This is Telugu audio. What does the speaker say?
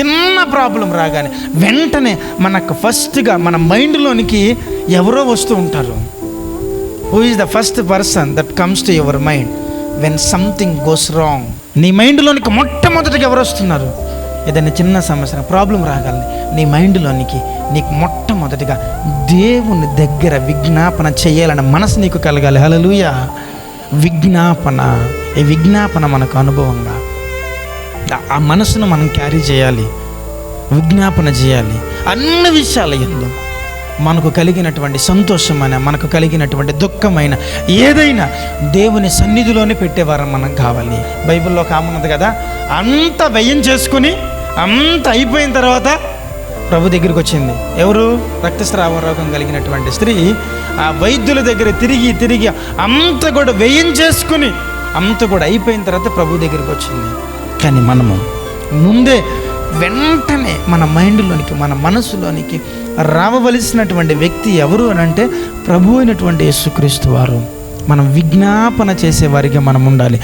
చిన్న ప్రాబ్లం రాగానే వెంటనే మనకు ఫస్ట్గా మన మైండ్లోనికి ఎవరో వస్తూ ఉంటారు. Who is the first person that comes to your mind when something goes wrong నీ మైండ్లోనికి మొట్టమొదటిగా ఎవరు వస్తున్నారు? ఏదైనా చిన్న సమస్య ప్రాబ్లం రాగలని నీ మైండ్లోనికి నీకు మొట్టమొదటిగా దేవుని దగ్గర విజ్ఞాపన చేయాలన్న మనసు నీకు కలగాలి. హలలుయ విజ్ఞాపన. ఈ విజ్ఞాపన మనకు అనుభవంగా. ఆ- మనసును మనం క్యారీ చేయాలి. విజ్ఞాపన చేయాలి. అన్ని విషయాల ఎందు మనకు కలిగినటువంటి సంతోషమైన మనకు కలిగినటువంటి దుఃఖమైన ఏదైనా దేవుని సన్నిధిలోనే పెట్టేవారం మనం కావాలి. బైబిల్లో కామన్నది కదా అంత వ్యయం చేసుకుని అంత అయిపోయిన తర్వాత ప్రభు దగ్గరికి వచ్చింది. ఎవరు? రక్తస్రావ రోగం కలిగినటువంటి స్త్రీ ఆ వైద్యుల దగ్గర తిరిగి తిరిగి అంత కూడా వ్యయం చేసుకుని అంత కూడా అయిపోయిన తర్వాత ప్రభు దగ్గరికి వచ్చింది. కానీ మనము ముందే వెంటనే మన మైండ్లోనికి మన మనసులోనికి రావవలసినటువంటి వ్యక్తి ఎవరు అని అంటే ప్రభు అయినటువంటి యేసుక్రీస్తు వారు. మనం విజ్ఞాపన చేసే వారిగా మనం ఉండాలి.